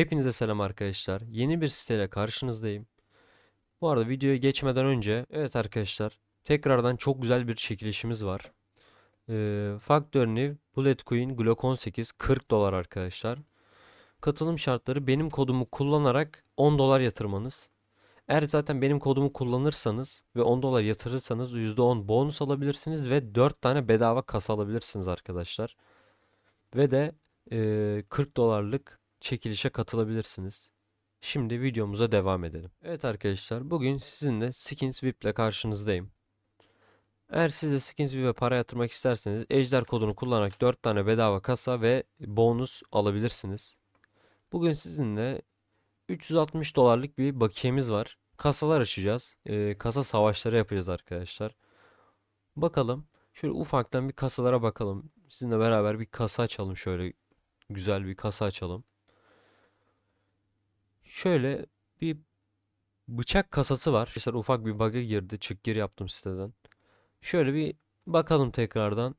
Hepinize selam arkadaşlar. Yeni bir siteyle karşınızdayım. Bu arada videoya geçmeden önce evet arkadaşlar tekrardan çok güzel bir çekilişimiz var. Ee, Factor New Bullet Coin Glock 18 40 dolar arkadaşlar. Katılım şartları benim kodumu kullanarak 10 dolar yatırmanız. Eğer zaten benim kodumu kullanırsanız ve 10 dolar yatırırsanız %10 bonus alabilirsiniz ve 4 tane bedava kasa alabilirsiniz arkadaşlar. Ve de eee, 40 dolarlık çekilişe katılabilirsiniz. Şimdi videomuza devam edelim. Evet arkadaşlar bugün sizinle Skins VIP ile karşınızdayım. Eğer siz de Skins VIP'e para yatırmak isterseniz Ejder kodunu kullanarak 4 tane bedava kasa ve bonus alabilirsiniz. Bugün sizinle 360 dolarlık bir bakiyemiz var. Kasalar açacağız. Eee, kasa savaşları yapacağız arkadaşlar. Bakalım. Şöyle ufaktan bir kasalara bakalım. Sizinle beraber bir kasa açalım şöyle. Güzel bir kasa açalım. Şöyle bir bıçak kasası var. Arkadaşlar ufak bir bug'a girdi. Çık gir yaptım siteden. Şöyle bir bakalım tekrardan.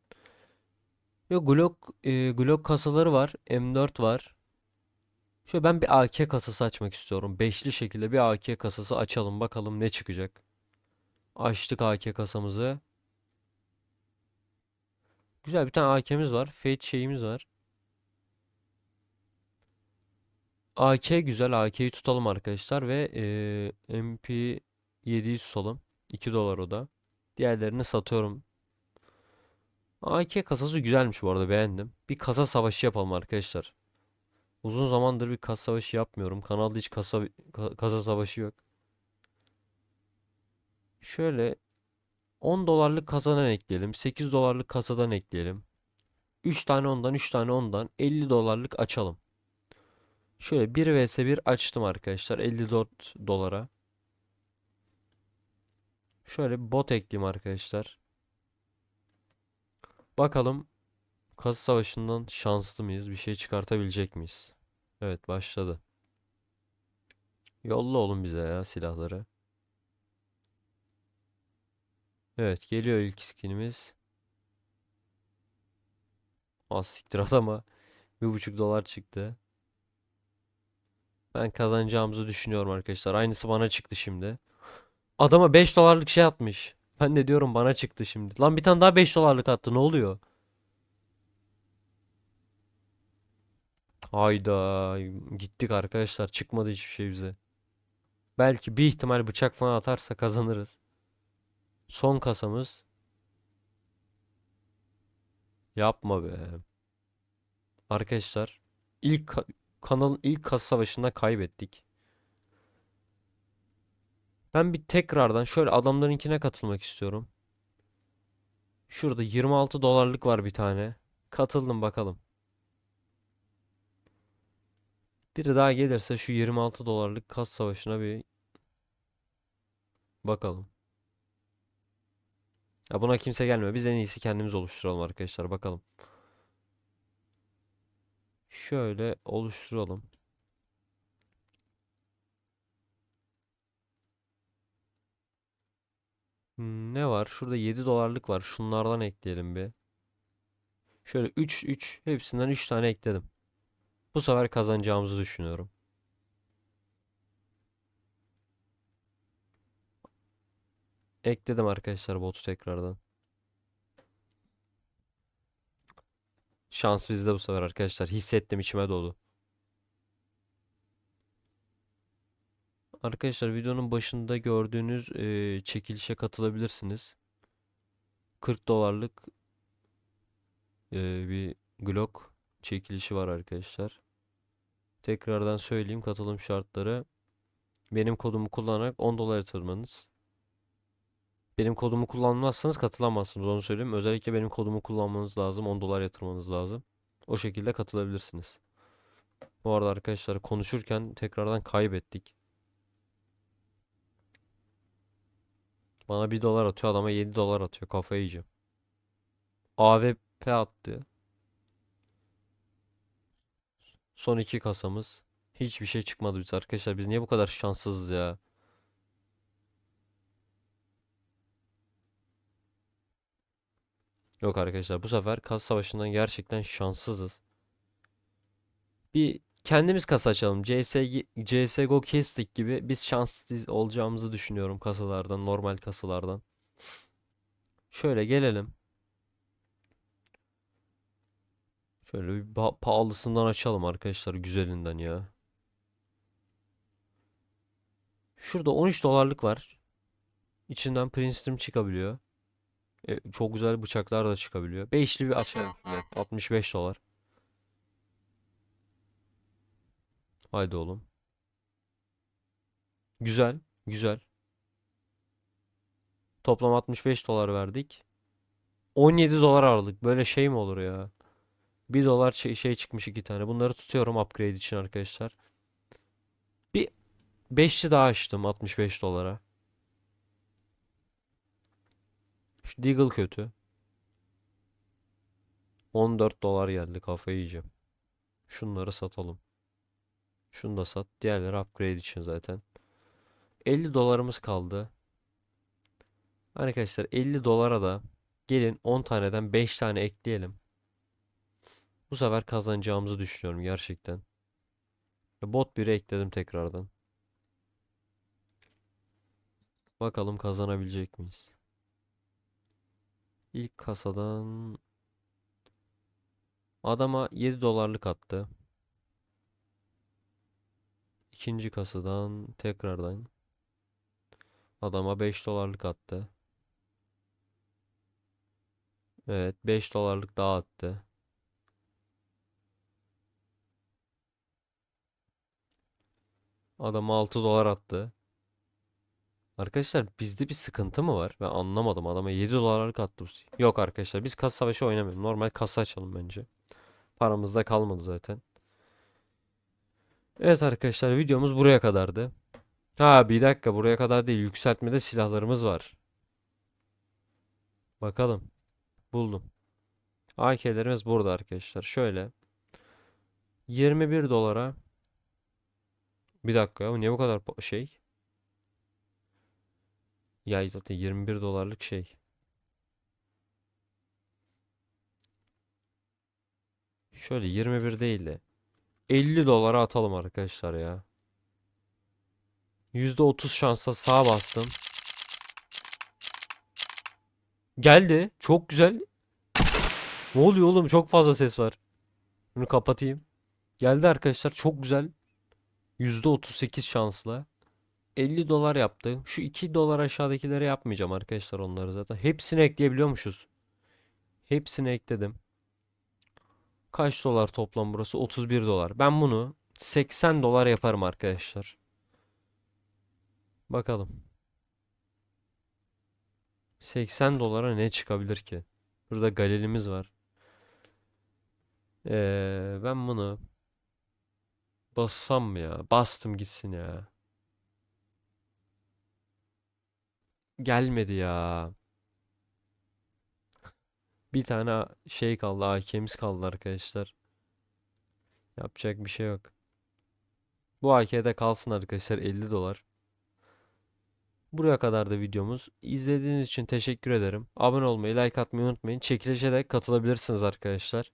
Ve Glock, e, Glock kasaları var. M4 var. Şöyle ben bir AK kasası açmak istiyorum. Beşli şekilde bir AK kasası açalım. Bakalım ne çıkacak. Açtık AK kasamızı. Güzel bir tane AK'miz var. Fate şeyimiz var. AK güzel. AK'yi tutalım arkadaşlar ve eee MP7'yi tutalım. 2 dolar o da. Diğerlerini satıyorum. AK kasası güzelmiş bu arada beğendim. Bir kasa savaşı yapalım arkadaşlar. Uzun zamandır bir kasa savaşı yapmıyorum. Kanalda hiç kasa ka- kasa savaşı yok. Şöyle 10 dolarlık kasadan ekleyelim. 8 dolarlık kasadan ekleyelim. 3 tane ondan 3 tane ondan 50 dolarlık açalım. Şöyle 1 vs 1 açtım arkadaşlar 54 dolara. Şöyle bot ekleyeyim arkadaşlar. Bakalım kasa savaşından şanslı mıyız? Bir şey çıkartabilecek miyiz? Evet başladı. Yolla oğlum bize ya silahları. Evet geliyor ilk skinimiz. Az siktir adama. Bir buçuk dolar çıktı. Ben kazanacağımızı düşünüyorum arkadaşlar. Aynısı bana çıktı şimdi. Adama 5 dolarlık şey atmış. Ben de diyorum bana çıktı şimdi. Lan bir tane daha 5 dolarlık attı. Ne oluyor? Hayda. Gittik arkadaşlar. Çıkmadı hiçbir şey bize. Belki bir ihtimal bıçak falan atarsa kazanırız. Son kasamız. Yapma be. Arkadaşlar ilk kanalın ilk kasa savaşında kaybettik. Ben bir tekrardan şöyle adamlarınkine katılmak istiyorum. Şurada 26 dolarlık var bir tane. Katıldım bakalım. Biri daha gelirse şu 26 dolarlık kas savaşına bir bakalım. Ya buna kimse gelmiyor. Biz en iyisi kendimiz oluşturalım arkadaşlar. Bakalım. Şöyle oluşturalım. Hmm, Ne var? Şurada 7 dolarlık var. Şunlardan ekleyelim bir. Şöyle 3 3 hepsinden 3 tane ekledim. Bu sefer kazanacağımızı düşünüyorum. Ekledim arkadaşlar botu tekrardan. Şans bizde bu sefer arkadaşlar. Hissettim içime doğdu. Arkadaşlar videonun başında gördüğünüz eee, çekilişe katılabilirsiniz. 40 dolarlık eee, bir Glock çekilişi var arkadaşlar. Tekrardan söyleyeyim katılım şartları. Benim kodumu kullanarak 10 dolar yatırmanız. Benim kodumu kullanmazsanız katılamazsınız onu söyleyeyim. Özellikle benim kodumu kullanmanız lazım. 10 dolar yatırmanız lazım. O şekilde katılabilirsiniz. Bu arada arkadaşlar konuşurken tekrardan kaybettik. Bana 1 dolar atıyor adama 7 dolar atıyor. Kafayı yiyeceğim. AWP attı. Son iki kasamız. Hiçbir şey çıkmadı biz arkadaşlar. Biz niye bu kadar şanssızız ya? Yok arkadaşlar bu sefer kas savaşından gerçekten şanssızız. Bir kendimiz kasa açalım. CS, CSGO Kestik gibi biz şanslı olacağımızı düşünüyorum kasalardan, normal kasalardan. Şöyle gelelim. Şöyle bir pahalısından açalım arkadaşlar güzelinden ya. Şurada 13 dolarlık var. İçinden Princeton çıkabiliyor. E, çok güzel bıçaklar da çıkabiliyor. Beşli bir şunu. 65 dolar. Haydi oğlum. Güzel. Güzel. Toplam 65 dolar verdik. 17 dolar aldık. Böyle şey mi olur ya? 1 dolar şey, şey çıkmış iki tane. Bunları tutuyorum upgrade için arkadaşlar. Bir 5'li daha açtım 65 dolara. Şu Deagle kötü. 14 dolar geldi kafayı yiyeceğim. Şunları satalım. Şunu da sat. Diğerleri upgrade için zaten. 50 dolarımız kaldı. Arkadaşlar 50 dolara da gelin 10 taneden 5 tane ekleyelim. Bu sefer kazanacağımızı düşünüyorum gerçekten. Bot 1'i ekledim tekrardan. Bakalım kazanabilecek miyiz? İlk kasadan adama 7 dolarlık attı. İkinci kasadan tekrardan adama 5 dolarlık attı. Evet 5 dolarlık daha attı. Adam 6 dolar attı. Arkadaşlar bizde bir sıkıntı mı var? Ben anlamadım. Adama 7 dolarlık attı. bu- Yok arkadaşlar biz kasa savaşı oynamıyoruz. Normal kasa açalım bence. Paramız da kalmadı zaten. Evet arkadaşlar videomuz buraya kadardı. Ha bir dakika buraya kadar değil. Yükseltmede silahlarımız var. Bakalım. Buldum. AK'lerimiz burada arkadaşlar. Şöyle. 21 dolara. Bir dakika ya. Niye bu kadar şey? Ya zaten 21 dolarlık şey. Şöyle 21 değil de 50 dolara atalım arkadaşlar ya. %30 şansla sağa bastım. Geldi. Çok güzel. Ne oluyor oğlum? Çok fazla ses var. Bunu kapatayım. Geldi arkadaşlar. Çok güzel. %38 şansla. 50 dolar yaptı. Şu 2 dolar aşağıdakilere yapmayacağım arkadaşlar onları zaten. Hepsini ekleyebiliyormuşuz. Hepsini ekledim. Kaç dolar toplam burası? 31 dolar. Ben bunu 80 dolar yaparım arkadaşlar. Bakalım. 80 dolara ne çıkabilir ki? Burada galelimiz var. Ee, ben bunu bassam ya? Bastım gitsin ya. Gelmedi ya. Bir tane şey kaldı. AK'miz kaldı arkadaşlar. Yapacak bir şey yok. Bu AK'de kalsın arkadaşlar 50 dolar. Buraya kadar da videomuz. İzlediğiniz için teşekkür ederim. Abone olmayı, like atmayı unutmayın. Çekilişe de katılabilirsiniz arkadaşlar.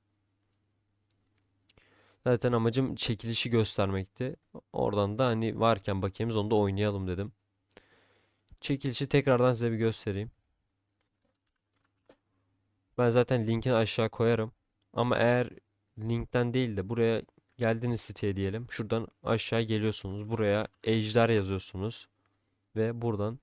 Zaten amacım çekilişi göstermekti. Oradan da hani varken bakayım onu da oynayalım dedim. Çekilişi tekrardan size bir göstereyim. Ben zaten linkini aşağı koyarım. Ama eğer linkten değil de buraya geldiniz siteye diyelim. Şuradan aşağı geliyorsunuz. Buraya ejder yazıyorsunuz. Ve buradan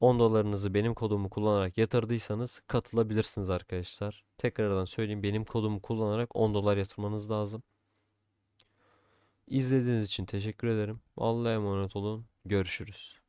10 dolarınızı benim kodumu kullanarak yatırdıysanız katılabilirsiniz arkadaşlar. Tekrardan söyleyeyim benim kodumu kullanarak 10 dolar yatırmanız lazım. İzlediğiniz için teşekkür ederim. Allah'a emanet olun. Görüşürüz.